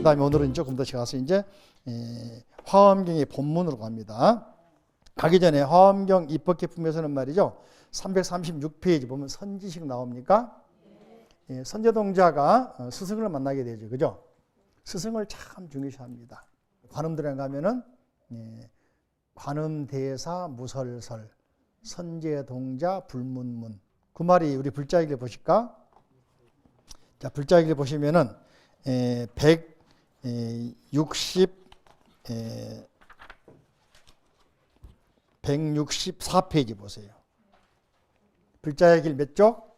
그 다음에 오늘은 조금 더 제가 가서 이제 예, 화엄경의 본문으로 갑니다. 가기 전에 화엄경 입법기품에서는 말이죠. 336페이지 보면 선지식 나옵니까? 예, 선제동자가 어, 스승을 만나게 되죠. 그죠? 스승을 참 중요시합니다. 관음들에 가면은 예, 관음대사 무설설 선제동자 불문문 그 말이 우리 불자에게 보실까? 자 불자에게 보시면은 예, 에, 60 164페이지 보세요. 글자의 길 몇 쪽?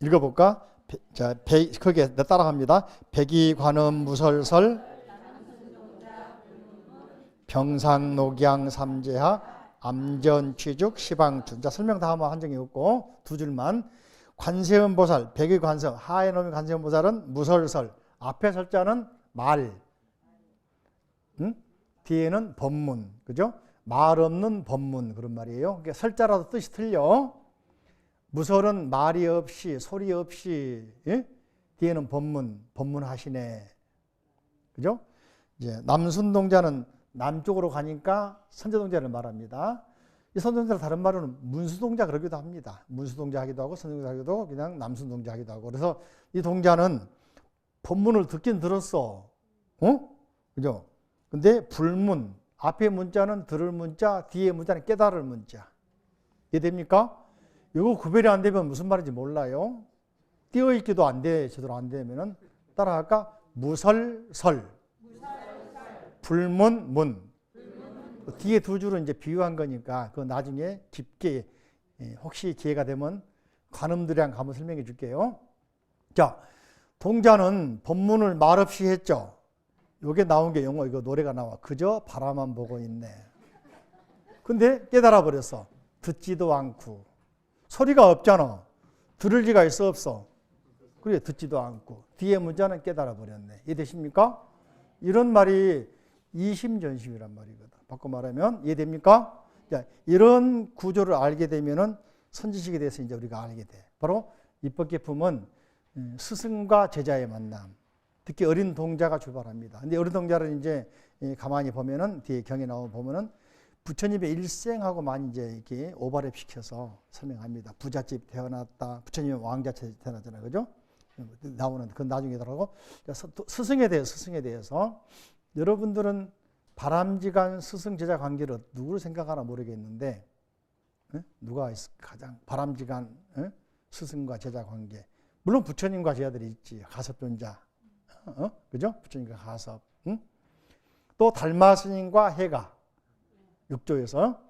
읽어볼까? 자, 크게 따라갑니다. 백이 관음 무설설 병상 녹양 삼재하 암전 취죽 시방춘. 자, 설명 다 하면 한정이 없고 두 줄만. 관세음보살, 백의 관성, 하에 놓은 관세음보살은 무설설, 앞에 설자는 말 응? 뒤에는 법문 그죠? 말 없는 법문 그런 말이에요. 그러니까 설자라도 뜻이 틀려. 무설은 말이 없이 소리 없이 예? 뒤에는 법문 법문하시네. 그죠? 이제 남순동자는 남쪽으로 가니까 선제동자를 말합니다. 이 선제동자를 다른 말로는 문수동자 그러기도 합니다. 문수동자 하기도 하고 선제동자 하기도 하고 그냥 남순동자 하기도 하고 그래서 이 동자는 법문을 듣긴 들었어. 어? 그죠? 근데 불문 앞에 문자는 들을 문자, 뒤에 문자는 깨달을 문자. 이해됩니까? 이거 구별이 안 되면 무슨 말인지 몰라요. 띄어 읽기도 안 돼, 제대로 안 되면은 따라할까? 무설설. 불문 문. 뒤에 두 줄은 이제 비유한 거니까 그 나중에 깊게 예, 혹시 기회가 되면 관음들이랑 한번 설명해 줄게요. 자, 동자는 법문을 말없이 했죠. 요게 나온 게 영어 이거 노래가 나와. 그저 바라만 보고 있네. 근데 깨달아 버렸어. 듣지도 않고 소리가 없잖아. 들을 리가 있어 없어. 그래 듣지도 않고 뒤에 문자는 깨달아 버렸네. 이해되십니까? 이런 말이 이심전심이란 말이거든. 바꿔 말하면 이해됩니까? 자, 이런 구조를 알게 되면은 선지식에 대해서 이제 우리가 알게 돼. 바로 입법계품은 음, 스승과 제자의 만남. 특히 어린 동자가 출발합니다. 근데 어린 동자를 이제 이 가만히 보면은 뒤에 경에 나오면 보면은 부처님의 일생하고 많이 이제 이렇게 오버랩 시켜서 설명합니다. 부잣집 태어났다. 부처님은 왕자집 태어났잖아요. 그죠? 나오는 그 나중에 더라고 스승에 대해 스승에 대해서 여러분들은 바람직한 스승 제자 관계를 누구를 생각하나 모르겠는데 예? 누가 있- 가장 바람직한 예? 스승과 제자 관계 물론 부처님과 제자들이 있지 가섭존자 어? 그죠? 부처님과 가섭 응? 또 달마 스님과 해가 육조에서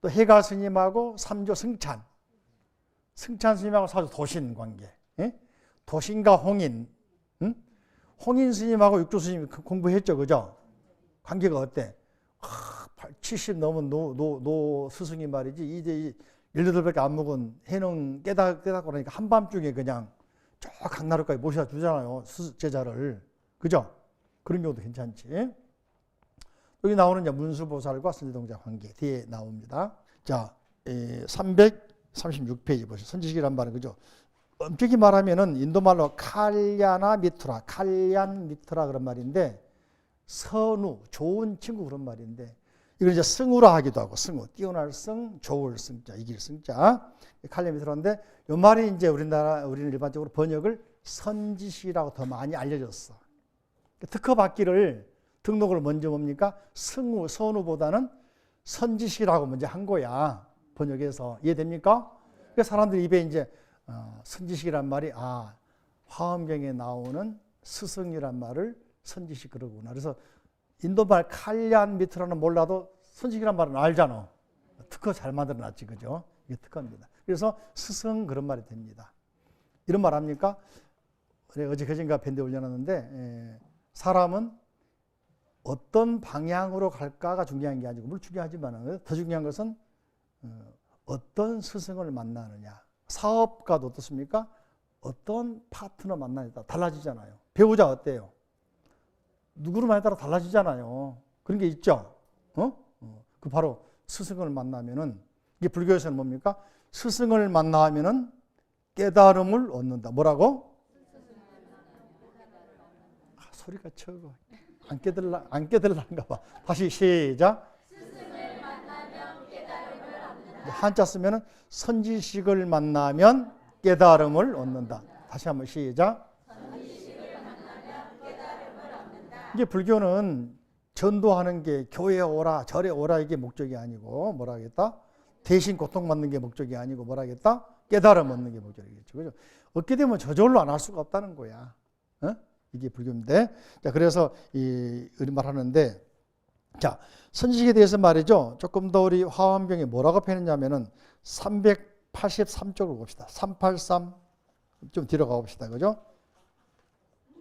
또 해가 스님하고 삼조 승찬 승찬 스님하고 사조 도신 관계 예? 도신과 홍인 응? 홍인 스님하고 육조 스님 공부했죠 그죠? 관계가 어때? 아, 70 넘은 노, 노, 노 스승이 말이지 이제 18밖에 안 먹은 해능 깨닫, 깨닫고 그러니까 한밤중에 그냥 저 강나루까지 모셔다 주잖아요. 스- 제자를. 그죠? 그런 경우도 괜찮지. 여기 나오는 이제 문수보살과 선지동자 관계 뒤에 나옵니다. 자, 336페이지 보시죠. 선지식이란 말은 그죠? 엄격히 말하면은 인도말로 칼야나 미투라, 칼얀 미투라 그런 말인데 선우, 좋은 친구 그런 말인데 이걸 이제 승우라 하기도 하고 승우, 뛰어날 승, 좋을 승자, 이길 승자 칼륨이 들었는데 이 말이 이제 우리나라 우리는 일반적으로 번역을 선지시라고 더 많이 알려졌어. 특허 받기를 등록을 먼저 뭡니까 승우, 선우보다는 선지시라고 먼저 한 거야 번역에서 이해됩니까? 그 사람들이 입에 이제 어, 선지식이란 말이 아 화엄경에 나오는 스승이란 말을 선지식 그러구나. 그래서 인도말 칼얀 미트라는 몰라도 선지식이란 말은 알잖아. 특허 잘 만들어놨지, 그죠? 이게 특허입니다. 그래서 스승 그런 말이 됩니다. 이런 말 합니까? 어제 그젠가 밴드 올려놨는데 에, 사람은 어떤 방향으로 갈까가 중요한 게 아니고 물론 중요하지만 더 중요한 것은 어, 어떤 스승을 만나느냐. 사업가도 어떻습니까? 어떤 파트너 따라 달라지잖아요. 배우자 어때요? 누구를 만에 따라 달라지잖아요. 그런 게 있죠. 어? 어, 그 바로 스승을 만나면은 이게 불교에서는 뭡니까? 스승을 만나면은 깨달음을 얻는다. 뭐라고? 소리가 적어. 안 깨달라 안 깨달란가 봐. 다시 시작. 한자 쓰면은 선지식을 만나면 깨달음을 얻는다. 다시 한번 시작. 이제 불교는 전도하는 게 교회에 오라 절에 오라 이게 목적이 아니고 뭐라 하겠다? 대신 고통받는 게 목적이 아니고 뭐라 하겠다? 깨달음 얻는 게 목적이겠죠. 그죠? 얻게 되면 저절로 안 할 수가 없다는 거야. 어? 이게 불교인데. 자, 그래서 이 우리말 하는데 자, 선지식에 대해서 말이죠. 조금 더 우리 화엄경에 뭐라고 표현했냐면은 383쪽으로 봅시다. 383. 좀 뒤로 가 봅시다. 그죠?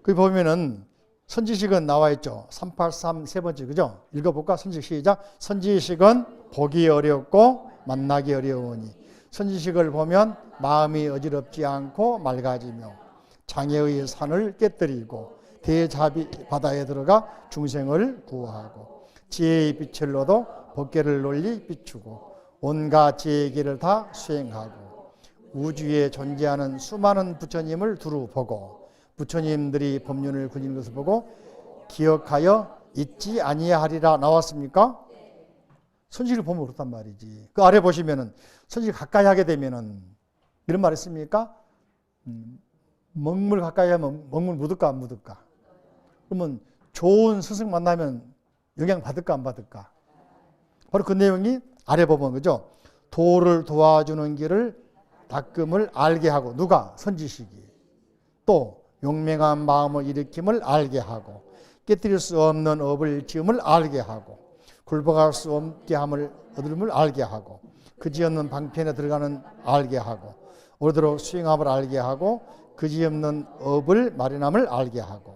거기 보면은 선지식은 나와 있죠. 383 세 번째 그죠? 읽어볼까? 선지식 시작. 선지식은 보기 어렵고 만나기 어려우니 선지식을 보면 마음이 어지럽지 않고 맑아지며 장애의 산을 깨뜨리고 대자비 바다에 들어가 중생을 구하고 지혜의 빛을 얻어 법계를 널리 비추고 온갖 지혜의 길을 다 수행하고 우주에 존재하는 수많은 부처님을 두루 보고 부처님들이 법륜을 그리는 것을 보고 기억하여 잊지 아니하리라 나왔습니까? 선지를 보면 그렇단 말이지. 그 아래 보시면은 선지 가까이 하게 되면은 이런 말 있습니까? 음, 먹물 가까이 하면 먹물 묻을까 안 묻을까? 그러면 좋은 스승 만나면 영향 받을까 안 받을까? 바로 그 내용이 아래 보면 그죠? 도를 도와주는 길을 닦음을 알게 하고 누가 선지식이 또 용맹한 마음을 일으킴을 알게 하고 깨뜨릴 수 없는 업을 지음을 알게 하고 굴복할 수 없게 함을 얻음을 알게 하고 그지 없는 방편에 들어가는 알게 하고 오르도록 수행함을 알게 하고 그지 없는 업을 마련함을 알게 하고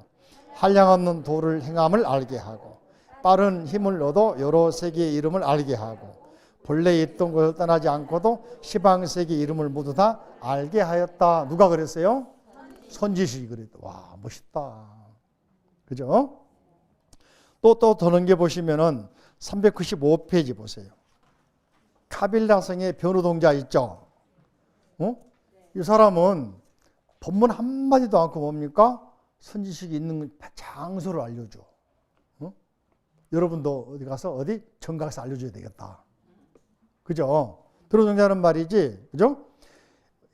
한량없는 도를 행함을 알게 하고 빠른 힘을 얻어 여러 세계의 이름을 알게 하고 본래 있던 곳을 떠나지 않고도 시방 세계 이름을 모두 다 알게 하였다. 누가 그랬어요? 선지식이 그랬다. 와 멋있다. 그죠? 또또 더 넘겨 보시면은 395페이지 보세요. 카빌라성의 변호동자 있죠? 어? 이 사람은 법문 한마디도 않고 뭡니까? 선지식이 있는 장소를 알려줘. 어? 여러분도 어디 가서 어디 정가서 알려줘야 되겠다. 그죠? 변호동자는 말이지, 그죠?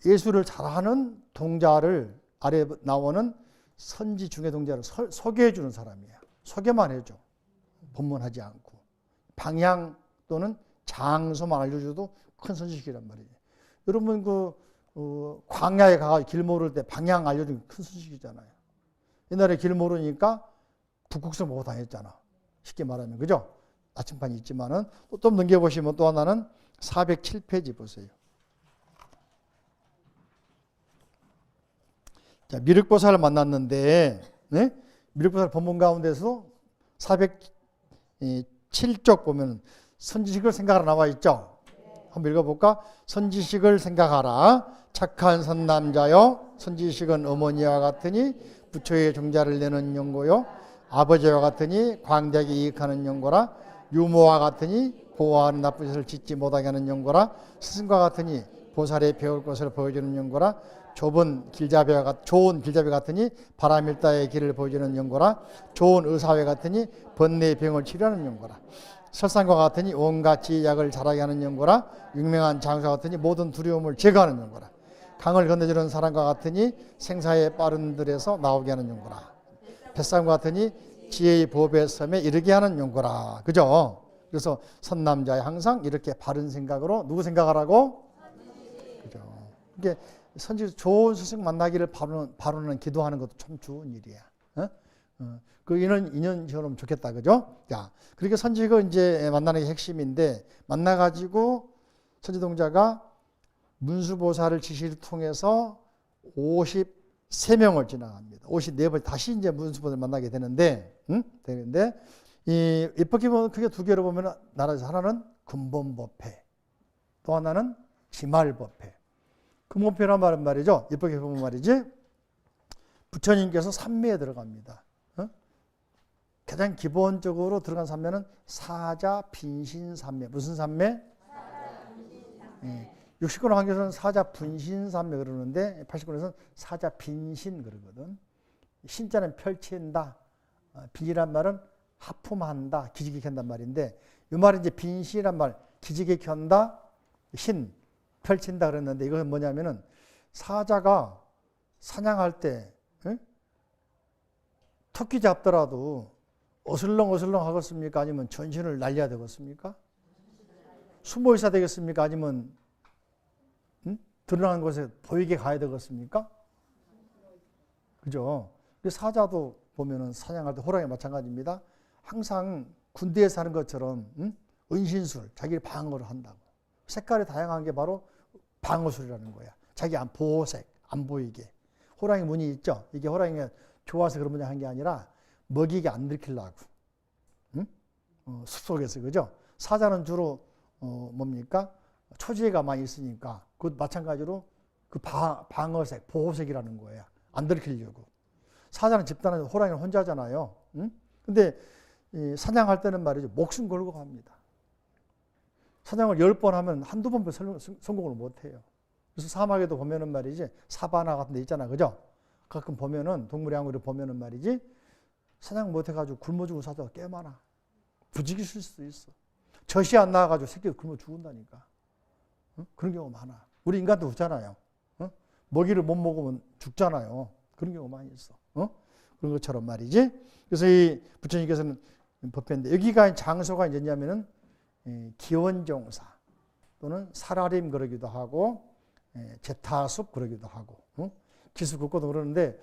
예술을 잘하는 동자를 아래 나오는 선지 중의 동자를 서, 소개해 주는 사람이야. 소개만 해줘. 법문하지 않고. 방향 또는 장소만 알려줘도 큰 선지식이란 말이에요. 여러분 그 어, 광야에 가서 길 모를 때 방향 알려주는 큰 선지식이잖아요. 옛날에 길 모르니까 북극성 보고 다녔잖아. 쉽게 말하면 그죠? 나침반이 있지만은 또 넘겨보시면 또 하나는 407페이지 보세요. 자, 미륵보살을 만났는데, 네? 미륵보살 본문 가운데서 407쪽 보면 선지식을 생각하라 나와 있죠? 한번 읽어볼까? 선지식을 생각하라. 착한 선남자여. 선지식은 어머니와 같으니 부처의 종자를 내는 연고요. 아버지와 같으니 광대하게 이익하는 연고라. 유모와 같으니 보호하는 나쁜 짓을 짓지 못하게 하는 연고라. 스승과 같으니 보살에 배울 것을 보여주는 연고라. 좁은 길잡이와 같, 좋은 길잡이 같으니 바람일다의 길을 보여주는 연고라. 좋은 의사회 같으니 번뇌의 병을 치료하는 연고라. 설상과 같으니 온갖 지약을 잘하게 하는 연고라. 유명한 장사 같으니 모든 두려움을 제거하는 연고라. 강을 건너주는 사람과 같으니 생사의 빠른 들에서 나오게 하는 연고라. 뱃사람과 같으니 지혜의 보배 섬에 이르게 하는 연고라. 그죠? 그래서 선남자의 항상 이렇게 바른 생각으로 누구 생각하라고? 그죠? 이게 선지 좋은 스승 만나기를 바로는, 바로는 기도하는 것도 참 좋은 일이야. 어? 어. 그 인연, 인연처럼 좋겠다. 그죠? 자, 그렇게 선지가 이제 만나는 게 핵심인데, 만나가지고 선지동자가 문수보살을 지시를 통해서 53명을 지나갑니다. 54번 다시 이제 문수보살을 만나게 되는데, 응? 되는데, 이, 입법기 보면 크게 두 개로 보면 나라에서 하나는 근본법회, 또 하나는 지말법회. 금호표란 말은 말이죠. 예쁘게 보면 말이지. 부처님께서 삼매에 들어갑니다. 어? 가장 기본적으로 들어간 삼매는 사자 빈신 삼매. 무슨 삼매? 예. 60권 한교에서는 사자 분신 삼매 그러는데 80권에서는 사자 빈신 그러거든. 신자는 펼친다. 어, 빈이란 말은 하품한다, 기지개 켠단 말인데 이 말은 이제 빈시란 말, 기지개 켠다, 신 펼친다 그랬는데 이것은 뭐냐면은 사자가 사냥할 때 응? 토끼 잡더라도 어슬렁 어슬렁 하겠습니까? 아니면 전신을 날려야 되겠습니까? 숨어 있어야 되겠습니까? 아니면 응? 드러나는 곳에 보이게 가야 되겠습니까? 그죠? 그 사자도 보면은 사냥할 때 호랑이 마찬가지입니다. 항상 군대에 사는 것처럼 응? 은신술, 자기를 방어를 한다고. 색깔이 다양한 게 바로 방어술이라는 거야. 자기 안 보호색, 안 보이게. 호랑이 무늬 있죠? 이게 호랑이가 좋아서 그런 모양 한게 아니라 먹이게 안 들키려고. 응? 어, 숲속에서 그죠? 사자는 주로 어, 뭡니까? 초지가 많이 있으니까 그 마찬가지로 그 방, 방어색, 보호색이라는 거예요. 안 들키려고. 사자는 집단은 호랑이는 혼자잖아요. 응? 근데 이 사냥할 때는 말이죠. 목숨 걸고 갑니다. 사냥을 열 번 하면 한두 번 성공을 못 해요. 그래서 사막에도 보면은 말이지 사바나 같은 데 있잖아. 그죠? 가끔 보면은 동물의 왕국에 보면은 말이지 사냥 못 해가지고 굶어 죽은 사자가 꽤 많아. 부지기 쓸 수도 있어. 젖이 안 나와가지고 새끼가 굶어 죽은다니까. 응? 그런 경우 많아. 우리 인간도 그렇잖아요. 응? 먹이를 못 먹으면 죽잖아요. 그런 경우 많이 있어. 어? 그런 것처럼 말이지. 그래서 이 부처님께서는 법했는데 여기가 장소가 이제냐면은 기원종사 또는 사라림 그러기도 하고 제타숲 그러기도 하고 기수 긋고도 그러는데